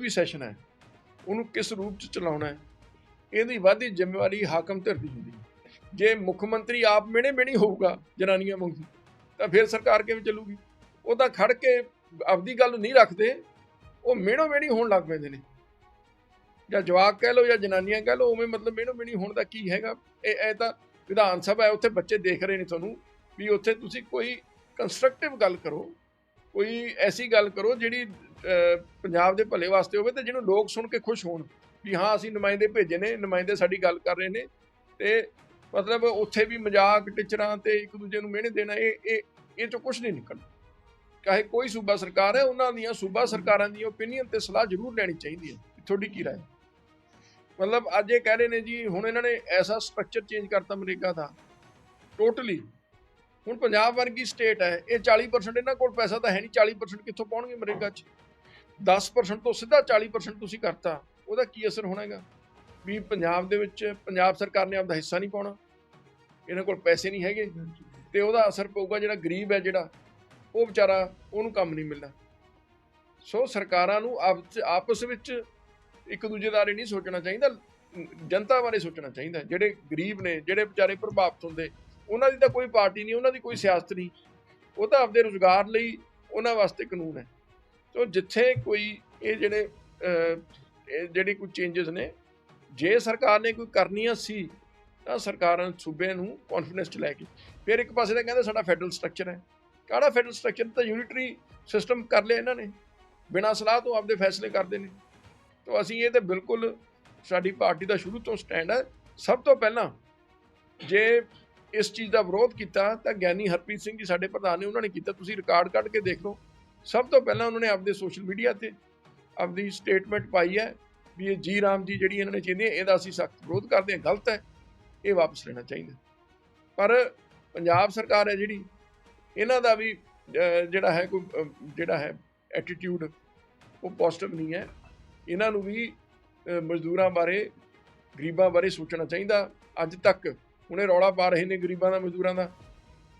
ਵੀ session ਹੈ, ਉਹਨੂੰ ਕਿਸ ਰੂਪ ਚ ਚਲਾਉਣਾ ਹੈ, ਇਹਦੀ ਵਾਧੀ ਜ਼ਿੰਮੇਵਾਰੀ ਹਾਕਮ ਧਿਰ ਦੀ ਹੁੰਦੀ ਜੇ ਮੁੱਖ ਮੰਤਰੀ ਆਪ ਮਿਹਣੇ ਮਿਹਣੀ ਹੋਊਗਾ, ਜਨਾਨੀਆਂ ਵਾਂਗੂ, ਤਾਂ ਫਿਰ ਸਰਕਾਰ ਕਿਵੇਂ ਚੱਲੂਗੀ? ਉਹ ਤਾਂ ਖੜ ਕੇ ਆਪਦੀ ਗੱਲ ਨਹੀਂ ਰੱਖਦੇ, ਉਹ ਮਿਹਣੋ ਮਿਹਣੀ ਹੋਣ ਲੱਗ ਪੈਂਦੇ ਨੇ। ਜਾਂ ਜਵਾਕ ਕਹਿ ਲਓ ਜਾਂ ਜਨਾਨੀਆਂ ਕਹਿ ਲਓ, ਉਵੇਂ ਮਤਲਬ ਮਿਹਣੋ ਮਿਹਣੀ ਹੋਣ ਦਾ ਕੀ ਹੈਗਾ? ਇਹ ਇਹ ਤਾਂ ਵਿਧਾਨ ਸਭਾ ਹੈ, ਉੱਥੇ ਬੱਚੇ ਦੇਖ ਰਹੇ ਨੇ ਤੁਹਾਨੂੰ ਵੀ ਉੱਥੇ ਤੁਸੀਂ ਕੋਈ ਕੰਸਟਰਕਟਿਵ ਗੱਲ ਕਰੋ, ਕੋਈ ਐਸੀ ਗੱਲ ਕਰੋ ਜਿਹੜੀ ਪੰਜਾਬ ਦੇ ਭਲੇ ਵਾਸਤੇ ਹੋਵੇ ਤੇ ਜਿਹਨੂੰ ਲੋਕ ਸੁਣ ਕੇ ਖੁਸ਼ ਹੋਣ ਵੀ ਹਾਂ, ਅਸੀਂ ਨੁਮਾਇੰਦੇ ਭੇਜੇ ਨੇ, ਨੁਮਾਇੰਦੇ ਸਾਡੀ ਗੱਲ ਕਰ ਰਹੇ ਨੇ ਤੇ ਮਤਲਬ ਉੱਥੇ ਵੀ ਮਜ਼ਾਕ ਟਿਚਰਾਂ ਤੇ ਇੱਕ ਦੂਜੇ ਨੂੰ ਮਿਹਣੇ ਦੇਣਾ, ਇਹ ਇਹ ਇਹ ਚੋਂ ਕੁਝ ਨਹੀਂ ਨਿਕਲਣਾ। ਚਾਹੇ ਕੋਈ ਸੂਬਾ ਸਰਕਾਰ ਹੈ, ਉਹਨਾਂ ਦੀਆਂ ਸੂਬਾ ਸਰਕਾਰਾਂ ਦੀ ਓਪੀਨੀਅਨ ਤੇ ਸਲਾਹ ਜ਼ਰੂਰ ਲੈਣੀ ਚਾਹੀਦੀ ਹੈ ਵੀ ਤੁਹਾਡੀ ਕੀ ਰਾਏ ਮਤਲਬ ਅੱਜ ਇਹ ਕਹਿ ਰਹੇ ਨੇ ਜੀ, ਹੁਣ ਇਹਨਾਂ ਨੇ ਐਸਾ ਸਟਰਕਚਰ ਚੇਂਜ ਕਰਤਾ ਅਮਰੀਕਾ ਦਾ ਟੋਟਲੀ ਹੁਣ ਪੰਜਾਬ ਵਰਗੀ ਸਟੇਟ ਹੈ, ਇਹ 40% ਇਹਨਾਂ ਕੋਲ ਪੈਸਾ ਤਾਂ ਹੈ ਨਹੀਂ 40% ਕਿੱਥੋਂ ਪਾਉਣਗੇ ਅਮਰੀਕਾ 'ਚ? 10% ਤੋਂ ਸਿੱਧਾ 40% ਤੁਸੀਂ ਕਰਤਾ, ਉਹਦਾ ਕੀ ਅਸਰ ਹੋਣਾ ਹੈਗਾ? ਵੀ ਪੰਜਾਬ ਦੇ ਵਿੱਚ ਪੰਜਾਬ ਸਰਕਾਰ ਨੇ ਆਪਦਾ ਹਿੱਸਾ ਨਹੀਂ ਪਾਉਣਾ, ਇਹਨਾਂ ਕੋਲ ਪੈਸੇ ਨਹੀਂ ਹੈਗੇ, ਤੇ ਉਹਦਾ ਅਸਰ ਪਊਗਾ ਜਿਹੜਾ ਗਰੀਬ ਹੈ ਜਿਹੜਾ, ਉਹ ਵਿਚਾਰਾ ਉਹਨੂੰ ਕੰਮ ਨਹੀਂ ਮਿਲਣਾ। ਸੋ ਸਰਕਾਰਾਂ ਨੂੰ ਆਪਸ ਵਿੱਚ ਇੱਕ ਦੂਜੇ ਬਾਰੇ ਨਹੀਂ ਸੋਚਣਾ ਚਾਹੀਦਾ, ਜਨਤਾ ਬਾਰੇ ਸੋਚਣਾ ਚਾਹੀਦਾ ਜਿਹੜੇ ਗਰੀਬ ਨੇ, ਜਿਹੜੇ ਵਿਚਾਰੇ ਪ੍ਰਭਾਵਿਤ ਹੁੰਦੇ, ਉਹਨਾਂ ਦੀ ਤਾਂ ਕੋਈ ਪਾਰਟੀ ਨਹੀਂ, ਉਹਨਾਂ ਦੀ ਕੋਈ ਸਿਆਸਤ ਨਹੀਂ। ਉਹ ਤਾਂ ਆਪਦੇ ਰੋਜ਼ਗਾਰ ਲਈ ਉਹਨਾਂ ਵਾਸਤੇ ਕਾਨੂੰਨ ਹੈ। ਸੋ ਜਿੱਥੇ ਕੋਈ ਇਹ ਜਿਹੜੇ ਇਹ ਜਿਹੜੀ ਕੋਈ ਚੇਂਜਸ ਨੇ, ਜੇ ਸਰਕਾਰ ਨੇ ਕੋਈ ਕਰਨੀਆਂ ਸੀ, ਤਾਂ ਸਰਕਾਰਾਂ ਸੂਬੇ ਨੂੰ ਕੌਨਫੀਡੈਂਸ ਚ ਲੈ ਕੇ, ਫਿਰ ਇੱਕ ਪਾਸੇ ਤਾਂ ਕਹਿੰਦੇ ਸਾਡਾ ਫੈਡਰਲ ਸਟਰਕਚਰ ਹੈ। ਕਾਹਦਾ ਫੈਡਰਲ ਸਟਰਕਚਰ ਤਾਂ ਯੂਨਿਟਰੀ ਸਿਸਟਮ ਕਰ ਲਿਆ ਇਹਨਾਂ ਨੇ। ਬਿਨਾਂ ਸਲਾਹ ਤੋਂ ਆਪਦੇ ਫੈਸਲੇ ਕਰਦੇ ਨੇ। ਤਾਂ ਅਸੀਂ ਇਹ ਤੇ ਬਿਲਕੁਲ ਸਾਡੀ ਪਾਰਟੀ ਦਾ ਸ਼ੁਰੂ ਤੋਂ ਸਟੈਂਡ ਹੈ। ਸਭ ਤੋਂ ਪਹਿਲਾਂ ਜੇ ਇਸ ਚੀਜ਼ ਦਾ ਵਿਰੋਧ ਕੀਤਾ, ਤਾਂ ਗਿਆਨੀ ਹਰਪ੍ਰੀਤ ਸਿੰਘ ਜੀ ਸਾਡੇ ਪ੍ਰਧਾਨ ਨੇ, ਉਹਨਾਂ ਨੇ ਕੀਤਾ। ਤੁਸੀਂ ਰਿਕਾਰਡ ਕੱਢ ਕੇ ਦੇਖ ਲਓ। ਸਭ ਤੋਂ ਪਹਿਲਾਂ ਉਹਨਾਂ ਨੇ ਆਪਦੇ ਸੋਸ਼ਲ ਮੀਡੀਆ ਤੇ ਆਪਦੀ ਸਟੇਟਮੈਂਟ ਪਾਈ ਹੈ ਵੀ ਇਹ ਜੀ ਰਾਮ ਜੀ ਜਿਹੜੀ ਇਹਨਾਂ ਨੇ ਚਾਹੁੰਦੇ ਇਹਦਾ ਅਸੀਂ ਸਖਤ ਵਿਰੋਧ ਕਰਦੇ ਹਾਂ, ਗਲਤ ਹੈ, ਇਹ ਵਾਪਸ ਲੈਣਾ ਚਾਹੀਦਾ। ਪਰ ਪੰਜਾਬ ਸਰਕਾਰ ਹੈ ਜਿਹੜੀ, ਇਹਨਾਂ ਦਾ ਵੀ ਜਿਹੜਾ ਹੈ ਕੋਈ ਜਿਹੜਾ ਹੈ ਐਟੀਟਿਊਡ ਉਹ ਪੋਜ਼ਿਟਿਵ ਨਹੀਂ ਹੈ। ਇਹਨਾਂ ਨੂੰ ਵੀ ਮਜ਼ਦੂਰਾਂ ਬਾਰੇ, ਗਰੀਬਾਂ ਬਾਰੇ ਸੋਚਣਾ ਚਾਹੀਦਾ। ਅੱਜ ਤੱਕ ਹੁਣੇ ਰੌਲਾ ਪਾ ਰਹੇ ਨੇ ਗਰੀਬਾਂ ਦਾ, ਮਜ਼ਦੂਰਾਂ ਦਾ।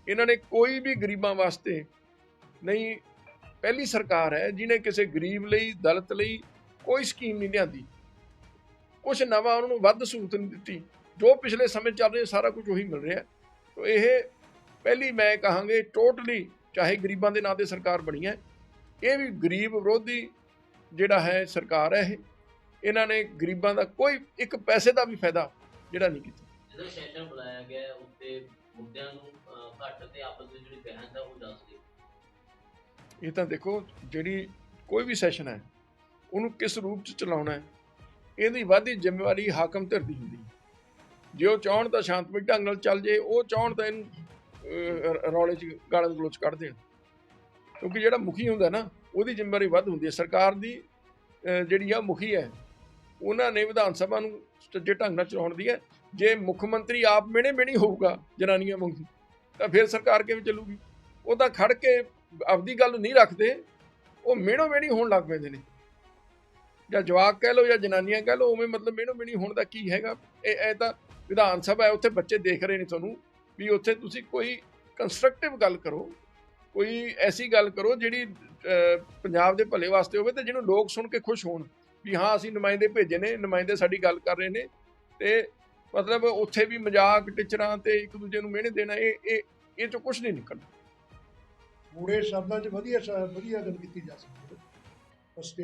ਇਹਨਾਂ ਨੇ ਕੋਈ ਵੀ ਗਰੀਬਾਂ ਵਾਸਤੇ ਨਹੀਂ ਪਹਿਲੀ ਸਰਕਾਰ ਹੈ ਜਿਨੇ ਕਿਸੇ ਗਰੀਬ ਲਈ, ਦਲਿਤ ਲਈ ਕੋਈ ਸਕੀਮ ਨਹੀਂ ਲਿਆਂਦੀ। ਕੁਝ ਨਵਾਂ ਉਹਨਾਂ ਨੂੰ ਵੱਧ ਸਹੂਲਤ ਨਹੀਂ ਦਿੱਤੀ। ਜੋ ਪਿਛਲੇ ਸਮੇਂ ਚੱਲ ਰਿਹਾ, ਸਾਰਾ ਕੁਝ ਉਹੀ ਮਿਲ ਰਿਹਾ। ਤੋ ਇਹ ਪਹਿਲੀ ਮੈਂ ਕਹਾਂਗੇ ਟੋਟਲੀ ਚਾਹੇ ਗਰੀਬਾਂ ਦੇ ਨਾਂ ਤੇ ਸਰਕਾਰ ਬਣੀ ਹੈ, ਇਹ ਵੀ ਗਰੀਬ ਵਿਰੋਧੀ ਜਿਹੜਾ ਹੈ ਸਰਕਾਰ ਹੈ ਇਹ। ਇਹਨਾਂ ਨੇ ਗਰੀਬਾਂ ਦਾ ਕੋਈ ਇੱਕ ਪੈਸੇ ਦਾ ਵੀ ਫਾਇਦਾ ਜਿਹੜਾ ਨਹੀਂ ਕੀਤਾ। ਜਦੋਂ ਸੈਸ਼ਨ ਬੁਲਾਇਆ ਗਿਆ, ਉੱਤੇ ਮੁੱਦਿਆਂ ਨੂੰ ਘੱਟ ਤੇ ਆਪਸ ਵਿੱਚ ਜਿਹੜੀ ਬਹਿਸ ਹੈ ਉਹ ਦੱਸ ਇਹ ਤਾਂ ਦੇਖੋ ਜਿਹੜੀ ਕੋਈ ਵੀ ਸੈਸ਼ਨ ਹੈ, ਉਹਨੂੰ ਕਿਸ ਰੂਪ ਚ ਚਲਾਉਣਾ ਹੈ, ਇਹਦੀ ਵਾਧੀ ਜ਼ਿੰਮੇਵਾਰੀ ਹਾਕਮ ਧਿਰ ਦੀ ਹੁੰਦੀ ਜੇ ਉਹ ਚਾਹਣ ਤਾਂ ਸ਼ਾਂਤਮਈ ਢੰਗ ਨਾਲ ਚੱਲ ਜੇ, ਉਹ ਚਾਹਣ ਤਾਂ ਇਹਨੂੰ ਰੌਲੇ ਚ ਗਾਲਾਂ ਗਲੋਚ ਕੱਢ ਦੇਣ। ਕਿਉਂਕਿ ਜਿਹੜਾ ਮੁਖੀ ਹੁੰਦਾ ਨਾ, ਉਹਦੀ ਜ਼ਿੰਮੇਵਾਰੀ ਵੱਧ ਹੁੰਦੀ ਹੈ। ਸਰਕਾਰ ਦੀ ਜਿਹੜੀ ਆ ਮੁਖੀ ਹੈ, ਉਹਨਾਂ ਨੇ ਵਿਧਾਨ ਸਭਾ ਨੂੰ ਸੱਜੇ ਢੰਗ ਨਾਲ ਚਲਾਉਣ ਦੀ ਹੈ। ਜੇ ਮੁੱਖ ਮੰਤਰੀ ਆਪ ਮਿਹਣੇ ਮਿਹਣੀ ਹੋਊਗਾ ਜਨਾਨੀਆਂ ਵਾਂਗੂ, ਤਾਂ ਫਿਰ ਸਰਕਾਰ ਕਿਵੇਂ ਚੱਲੂਗੀ? ਉਹ ਤਾਂ ਖੜ ਕੇ ਆਪਦੀ ਗੱਲ ਨਹੀਂ ਰੱਖਦੇ, ਉਹ ਮਿਹਣੋ ਮਿਹਣੀ ਹੋਣ ਲੱਗ ਪੈਂਦੇ ਨੇ। ਜਾਂ ਜਵਾਕ ਕਹਿ ਲਓ ਜਾਂ ਜਨਾਨੀਆਂ ਕਹਿ ਲਓ, ਉਵੇਂ ਮਤਲਬ ਮਿਹਣੋ ਮਿਹਣੀ ਹੋਣ ਦਾ ਕੀ ਹੈਗਾ? ਇਹ ਇਹ ਤਾਂ ਵਿਧਾਨ ਸਭਾ ਹੈ, ਉੱਥੇ ਬੱਚੇ ਦੇਖ ਰਹੇ ਨੇ ਤੁਹਾਨੂੰ ਵੀ ਉੱਥੇ ਤੁਸੀਂ ਕੋਈ ਕੰਸਟਰਕਟਿਵ ਗੱਲ ਕਰੋ, ਕੋਈ ਐਸੀ ਗੱਲ ਕਰੋ ਜਿਹੜੀ ਪੰਜਾਬ ਦੇ ਭਲੇ ਵਾਸਤੇ ਹੋਵੇ ਤੇ ਜਿਹਨੂੰ ਲੋਕ ਸੁਣ ਕੇ ਖੁਸ਼ ਹੋਣ ਵੀ ਹਾਂ, ਅਸੀਂ ਨੁਮਾਇੰਦੇ ਭੇਜੇ ਨੇ, ਨੁਮਾਇੰਦੇ ਸਾਡੀ ਗੱਲ ਕਰ ਰਹੇ ਨੇ ਤੇ ਮਤਲਬ ਉੱਥੇ ਵੀ ਮਜ਼ਾਕ, ਟਿਚਰਾਂ ਤੇ ਇੱਕ ਦੂਜੇ ਨੂੰ ਮਿਹਣੇ ਦੇਣਾ, ਇਹ ਇਹ ਇਹ ਚੋਂ ਕੁਝ ਨਹੀਂ ਨਿਕਲਣਾ ਮੂੜੇ ਸ਼ਬਦਾਂ 'ਚ ਵਧੀਆ ਸ਼- ਵਧੀਆ ਗੱਲ ਕੀਤੀ ਜਾ ਸਕਦੀ ਹੈ। ਪਰ ਸਟੇਟ